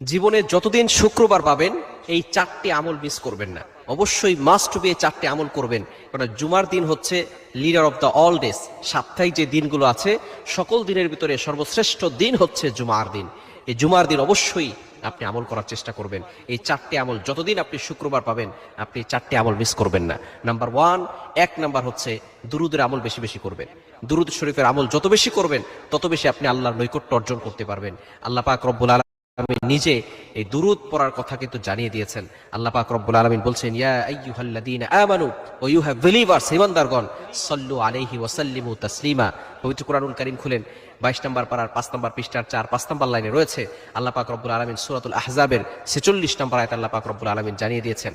জীবনে যতদিন শুক্রবার পাবেন, এই চারটি আমল মিস করবেন না। অবশ্যই মাস্ট বি চারটি আমল করবেন কারণ জুমার দিন হচ্ছে leader of the all days সাপ্তাহিক যে দিনগুলো আছে, সকল দিনের ভিতরে সর্বশ্রেষ্ঠ দিন হচ্ছে জুমার দিন। এই জুমার দিন অবশ্যই আপনি আমল করার চেষ্টা করবেন। এই চারটি আমল যতদিন আপনি শুক্রবার পাবেন, আপনি চারটি আমল মিস করবেন না। নাম্বার ওয়ান এক নাম্বার হচ্ছে দুরুদের আমল বেশি বেশি করবেন। দুরুদ শরীফের আমল যত বেশি করবেন, তত বেশি আপনি আল্লাহর নৈকট্য অর্জন করতে পারবেন। আল্লাহ পাক রব্বুল আমি নিজে এই দুরুদ পড়ার কথা কিন্তু জানিয়ে দিয়েছেন। আল্লাহ পাক রব্বুল আলামিন বলছেন, ইয়া আইয়ুহাল্লাযীনা আমানু ওয়া ইউ হ্যাভ বিলিভার্স ঈমানদারগণ সাল্লু আলাইহি ওয়া সাল্লিমু তাসলিমা। পবিত্র কোরআনুল কারীম খুলেন। 22 নম্বর পারার 5 নম্বর পৃষ্ঠার 4 5 নম্বর লাইনে রয়েছে আল্লাহ পাক রব্বুল আলামিন সূরাতুল আহজাবের 46 নম্বর আয়াত আল্লাহ পাক রব্বুল আলামিন জানিয়ে দিয়েছেন।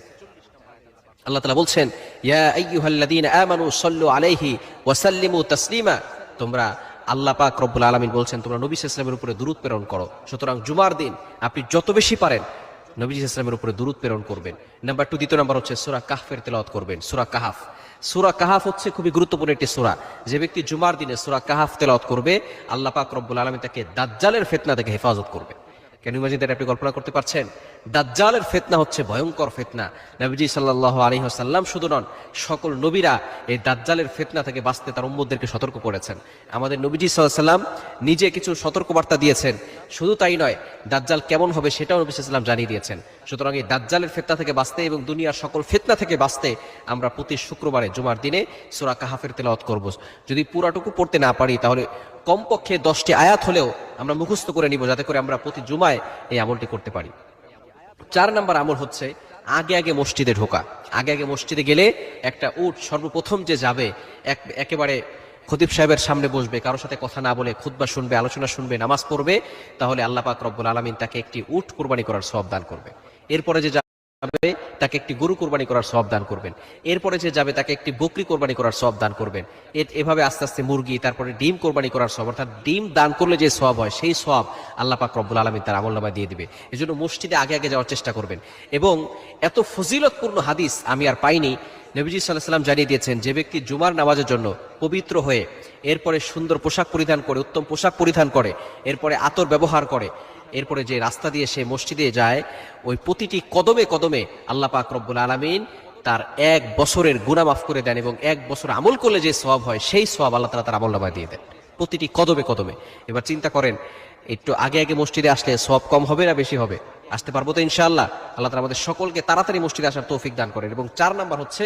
আল্লাহ তাআলা বলছেন, ইয়া আইয়ুহাল্লাযীনা আমানু সাল্লু আলাইহি ওয়া সাল্লিমু তাসলিমা, তোমরা আল্লাহ পাক রব্বুল আলমিন বলছেন, তোমরা নবী ইসলামের উপরে দূরত প্রেরণ করো। সুতরাং জুমার দিন আপনি যত বেশি পারেন, নবী ইসলামের উপরে দূরত প্রেরণ করবেন। নাম্বার টু দ্বিতীয় নাম্বার হচ্ছে সুরা কাহফের তেলাওয়াত করবেন, সুরা কাহাফ। সুরা কাহাফ হচ্ছে খুবই গুরুত্বপূর্ণ একটি সুরা। যে ব্যক্তি জুমার দিনে সুরা কাহাফ তেলাওয়াত করবে, আল্লাহ পাক রব্বুল আলমী তাকে দাজ্জালের ফেতনা থেকে হেফাজত করবে। কেন ইমাজিন আপনি কল্পনা করতে পারছেন? দাজ্জালের ফেতনা হচ্ছে ভয়ঙ্কর ফেতনা। নবীজি সাল্লাহ আলী সাল্লাম শুধু নন, সকল নবীরা এই দাজ্জালের ফেতনা থেকে বাঁচতে তার উম্মদেরকে সতর্ক করেছেন। আমাদের নবীজি সাল্লাম নিজে কিছু সতর্কবার্তা দিয়েছেন। শুধু তাই নয়, দাজ্জাল কেমন হবে সেটাও নবী সাল্লাম জানিয়ে দিয়েছেন। সুতরাং এই দাজ্জালের ফেতনা থেকে বাঁচতে এবং দুনিয়ার সকল ফেতনা থেকে বাঁচতে আমরা প্রতি শুক্রবারে, জুমার দিনে সুরা কাহাফের তেলাওয়াত করব। যদি পুরাটুকু পড়তে না পারি, তাহলে কমপক্ষে দশটি আয়াত হলেও আমরা মুখস্থ করে নিব যাতে করে আমরা প্রতি জুমায় এই আমলটি করতে পারি। চার নাম্বার আমল হচ্ছে আগে আগে মসজিদে ঢোকা। আগে আগে মসজিদে গেলে একটা উট সর্বপ্রথম যে যাবে, এক, একেবারে খতিব সাহেবের সামনে বসবে কারোর সাথে কথা না বলে খুতবা শুনবে, আলোচনা শুনবে, নামাজ পড়বে, তাহলে আল্লাহ পাক রব্বুল আলমিন তাকে একটি উট কোরবানি করার সব দান করবে। এরপরে যে যাবে তাকে একটি গরু কোরবানি করার সব দান করবেন। এরপরে যে যাবে, তাকে একটি বকরি কোরবানি করার সব দান করবেন। এভাবে আস্তে আস্তে মুরগি, তারপরে ডিম কোরবানি করার সব অর্থাৎ ডিম দান করলে যে সব হয়, সেই সব আল্লাহ পাক রব্বুল আলমিন তার আমল নামায় দিয়ে দিবে। এই জন্য মসজিদে আগে আগে যাওয়ার চেষ্টা করবেন। এবং এত ফজিলতপূর্ণ হাদিস আমি আর পাইনি। নবীজি সাল্লাহ সাল্লাম জানিয়ে দিয়েছেন, যে ব্যক্তি জুমার নামাজের জন্য পবিত্র হয়ে, এরপরে সুন্দর পোশাক পরিধান করে, উত্তম পোশাক পরিধান করে, এরপরে আতর ব্যবহার করে এরপরে যে রাস্তা দিয়ে সে মসজিদে যায়, ওই প্রতিটি কদমে কদমে আল্লাহ পাক রব্বুল আলমিন তার এক বছরের গুণা মাফ করে দেন এবং এক বছর আমল করলে যে সব হয়, সেই সব আল্লাহ তালা তার আমল নামায় দিয়ে দেন। প্রতিটি কদমে কদমে। এবার চিন্তা করেন, একটু আগে আগে মসজিদে আসলে সব কম হবে না বেশি হবে? আসতে পারব তো ইনশাআল্লাহ। আল্লাহ তালা আমাদের সকলকে তাড়াতাড়ি মসজিদে আসার তৌফিক দান করেন এবং চার নাম্বার হচ্ছে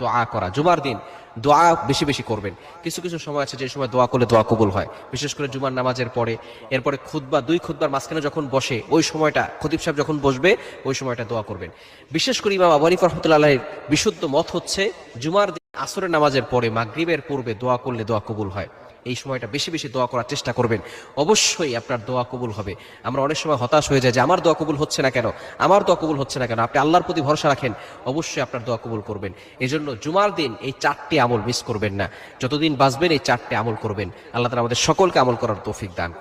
দোয়া করা। জুমার দিন দোয়া বেশি বেশি করবেন। কিছু কিছু সময় আছে যে সময় দোয়া করলে দোয়া কবুল হয়। বিশেষ করে জুমার নামাজের পরে, এরপরে খুতবা, দুই খুতবার মাঝখানে যখন বসে, ওই সময়টা খতিব সাহেব যখন বসবে, ওই সময়টা দোয়া করবেন। বিশেষ করে ইমাম আবু হানিফা রহমতুল্লাহের বিশুদ্ধ মত হচ্ছে, জুমার আসরের নামাজের পরে মাগরিবের পূর্বে দোয়া করলে দোয়া কবুল হয়। এই সময়টা বেশি বেশি দোয়া করার চেষ্টা করবেন। অবশ্যই আপনার দোয়া কবুল হবে। আমরা অনেক সময় হতাশ হয়ে যায় যে, আমার দোয়া কবুল হচ্ছে না কেন? আমার দোয়া কবুল হচ্ছে না কেন? আপনি আল্লাহর প্রতি ভরসা রাখেন, অবশ্যই আপনার দোয়া কবুল করবেন। এই জন্য জুমার দিন এই চারটি আমল মিস করবেন না। যতদিন বাঁচবেন এই চারটি আমল করবেন। আল্লাহ তালা আমাদের সকলকে আমল করার তৌফিক দান